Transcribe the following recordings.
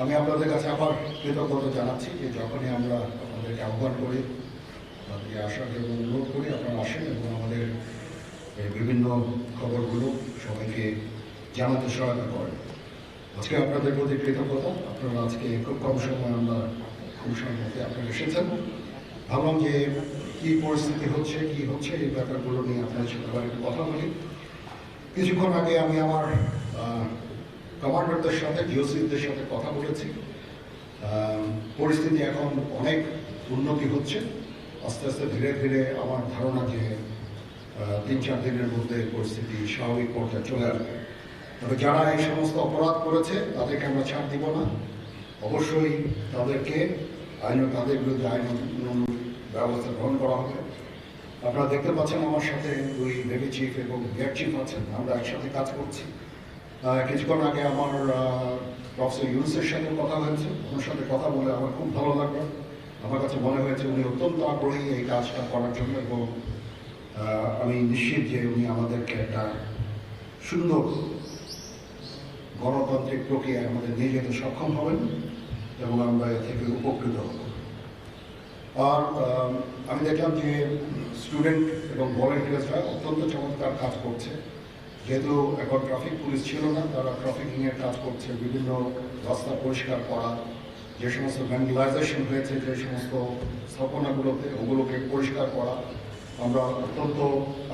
আমি আপনাদের কাছে আবার কৃতজ্ঞতা জানাচ্ছি যে যখনই আমরা আপনাদেরকে আহ্বান করি আপনাদেরকে আসার জন্য অনুরোধ করি আপনারা আসেন এবং আমাদের বিভিন্ন খবরগুলো সবাইকে জানাতে সহায়তা করেন। আজকে আপনাদের প্রতি কৃতজ্ঞতা। আপনারা আজকে খুব কম সময় আমরা খুব মধ্যে আপনারা এসেছেন। ভাবলাম যে কি পরিস্থিতি হচ্ছে, কি হচ্ছে এই ব্যাপারগুলো নিয়ে আপনাদের সাথে কথা বলি। কিছুক্ষণ আগে আমি আমার কমান্ডারদের সাথে জিওসিদের সাথে কথা বলেছি। পরিস্থিতি এখন অনেক উন্নতি হচ্ছে। আস্তে আস্তে ধীরে ধীরে আমার ধারণা যে তিন চার দিনের মধ্যে পরিস্থিতি স্বাভাবিক পর্যায়ে চলে আসবে। তবে যারা এই সমস্ত অপরাধ করেছে, তাদেরকে আমরা ছাড় দিব না। অবশ্যই তাদেরকে আইন তাদের বিরুদ্ধে আইন ব্যবস্থা গ্রহণ করা হবে। আপনারা দেখতে পাচ্ছেন আমার সাথে দুই নেভি চিফ এবং এয়ার চিফ আছেন। আমরা একসাথে কাজ করছি। কিছুক্ষণ আগে আমার প্রফেসর ইউনুসের সাথে কথা হয়েছে। ওনার সাথে কথা বলে আমার খুব ভালো লাগল। আমার কাছে মনে হয়েছে উনি অত্যন্ত আগ্রহী এই কাজটা করার জন্য এবং আমি নিশ্চিত যে উনি আমাদেরকে একটা সুন্দর গণতান্ত্রিক প্রক্রিয়ায় আমাদের নিয়ে যেতে সক্ষম হবেন এবং আমরা এ থেকে উপকৃত হব। আর আম, দেখলাম যে স্টুডেন্ট এবং ভলেন্টিয়ার্সরা অত্যন্ত চমৎকার কাজ করছে। যেহেতু এখন ট্রাফিক পুলিশ ছিল না, তারা ট্রাফিক নিয়ে কাজ করছে, বিভিন্ন রাস্তা পরিষ্কার করা, যে সমস্ত ভ্যান্ডালাইজেশন হয়েছে, যে সমস্ত স্থাপনাগুলোতে, ওগুলোকে পরিষ্কার করা। আমরা অত্যন্ত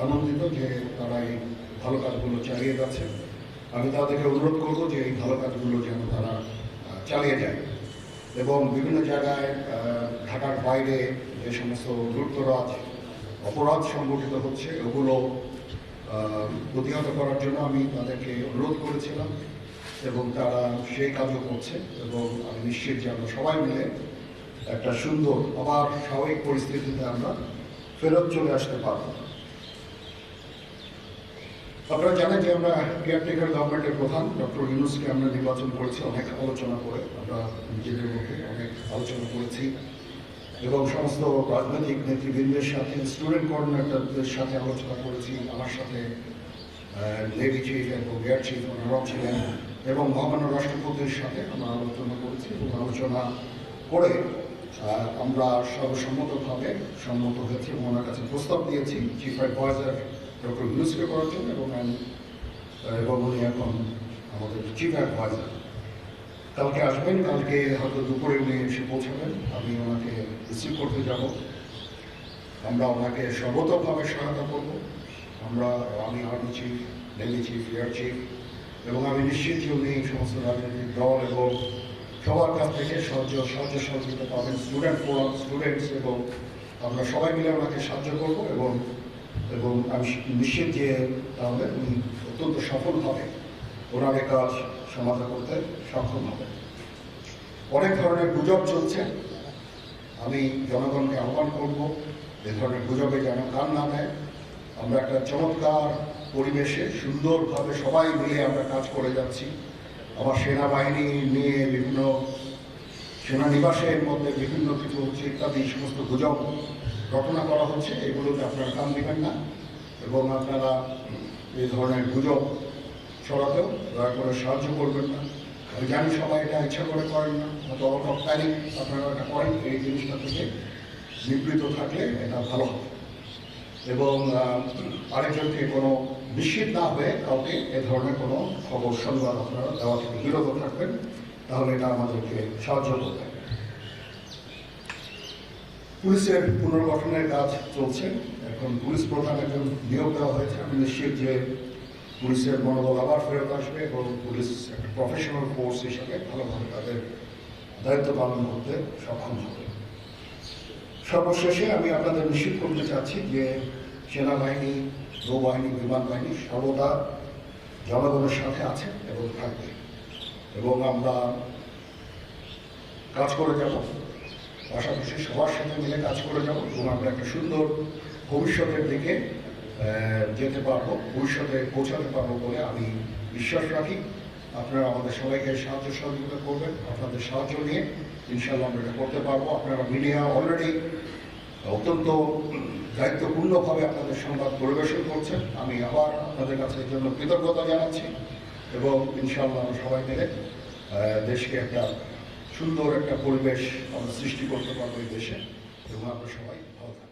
আনন্দিত যে তারা এই ভালো কাজগুলো চালিয়ে যাচ্ছে। আমি তাদেরকে অনুরোধ করব যে এই ভালো কাজগুলো যেন তারা চালিয়ে যায়। এবং বিভিন্ন জায়গায় ঢাকার বাইরে যে সমস্ত লুটতরাজ অপরাধ সংগঠিত হচ্ছে, ওগুলো প্রতিহত করার জন্য আমি তাদেরকে অনুরোধ করেছিলাম এবং তারা সেই কাজও করছে এবং আমি নিশ্চিত যে আমরা সবাই মিলে একটা সুন্দর, আবার স্বাভাবিক পরিস্থিতিতে আমরা ফেরত চলে আসতে পারব। আপনারা জানেন যে আমরা কেয়ারটেকার গভর্নমেন্টের প্রধান, ডক্টর ইউনুসকে আমরা নির্বাচন করেছি, অনেক আলোচনা করে আমরা নিজেদের মধ্যে অনেক আলোচনা করেছি। এবং সমস্ত রাজনৈতিক নেতৃবৃন্দের সাথে স্টুডেন্ট কোঅর্ডিনেটরদের সাথে আলোচনা করেছি, আমার সাথে নেভি চিফ এয়ার চিফ ওনারাও ছিলেন এবং মহামান্য রাষ্ট্রপতির সাথে আমরা আলোচনা করেছি এবং আলোচনা করে আমরা সর্বসম্মতভাবে সম্মত হয়েছি এবং ওনার কাছে প্রস্তাব দিয়েছি চিফ অ্যাডভাইজার ডক্টর ইউনুসকে করার জন্য এবং এবং উনি এখন আমাদের চিফ অ্যাডভাইজার কালকে আসবেন, কালকে হয়তো দুপুরে উনি এসে পৌঁছাবেন। আমি ওনাকে রিসিভ করতে যাব। আমরা ওনাকে সর্বতভাবে সহায়তা করব। আমরা আমি army chief navy chief air chief এবং আমি নিশ্চিত যে উনি সমস্ত রাজনৈতিক দল এবং সবার কাছ থেকে সাহায্য সাহায্য সহযোগিতা পাবেন স্টুডেন্ট ফোরাম স্টুডেন্টস এবং আমরা সবাই মিলে ওনাকে সাহায্য করব এবং এবং আমি নিশ্চিত যে তাহলে উনি অত্যন্ত সফলভাবে ওনার এ কাজ সমাধান করতে সক্ষম হবে। অনেক ধরনের গুজব চলছে। আমি জনগণকে আহ্বান করব এ ধরনের গুজবে যেন কান না দেয়। আমরা একটা চমৎকার পরিবেশে সুন্দরভাবে সবাই মিলে আমরা কাজ করে যাচ্ছি। আমার সেনাবাহিনী নিয়ে বিভিন্ন সেনানিবাসের মধ্যে বিভিন্ন কিছু হচ্ছে ইত্যাদি সমস্ত গুজব রটনা করা হচ্ছে। এগুলোতে আপনারা কান দিবেন না। এবং আপনারা এই ধরনের গুজব ছড়াতেও দয়া করে সাহায্য করবেন না। আমি জানি সবাই এটা ইচ্ছা করে করেন না। হয়তো প্যানিক আপনারা এটা করেন, এই জিনিসটা থেকে নিবৃত থাকলে এটা ভালো হবে। এবং আরেকজনকে কোনো নিশ্চিত না হয়ে কাউকে এ ধরনের কোনো খবর, সংবাদ আপনারা দেওয়া থেকে বিরত থাকবেন, তাহলে এটা আমাদেরকে সাহায্য করবে। পুলিশের পুনর্গঠনের কাজ চলছে। এখন পুলিশ প্রধান একজন নিয়োগ দেওয়া হয়েছে। আমি নিশ্চিত যে পুলিশের মনোবল আবার ফেরত আসবে এবং পুলিশ একটা প্রফেশনাল ফোর্স হিসাবে ভালোভাবে তাদের দায়িত্ব পালন করতে সক্ষম হবে। সর্বশেষে আমি আপনাদের নিশ্চিত করতে চাচ্ছি যে সেনাবাহিনী, নৌবাহিনী বিমান বাহিনী সর্বদা জনগণের সাথে আছে এবং থাকবে এবং আমরা কাজ করে যাব। পাশাপাশি সবার সাথে মিলে কাজ করে যাব এবং আমরা একটা সুন্দর ভবিষ্যতের দিকে যেতে পারব, ভবিষ্যতে পৌঁছাতে পারব বলে আমি বিশ্বাস রাখি। আপনারা আমাদের সবাইকে সাহায্য সহযোগিতা করবেন, আপনাদের সাহায্য নিয়ে ইনশাল্লাহ আমরা এটা করতে পারব। আপনারা মিডিয়া অলরেডি অত্যন্ত দায়িত্বপূর্ণভাবে আপনাদের সংবাদ পরিবেশন করছেন। আমি আবার আপনাদের কাছে এর জন্য কৃতজ্ঞতা জানাচ্ছি এবং ইনশাআল্লাহ আমরা সবাই মিলে দেশকে একটা সুন্দর একটা পরিবেশ আমরা সৃষ্টি করতে পারব এই দেশে। এবং আমরা সবাই ভালো থাকব।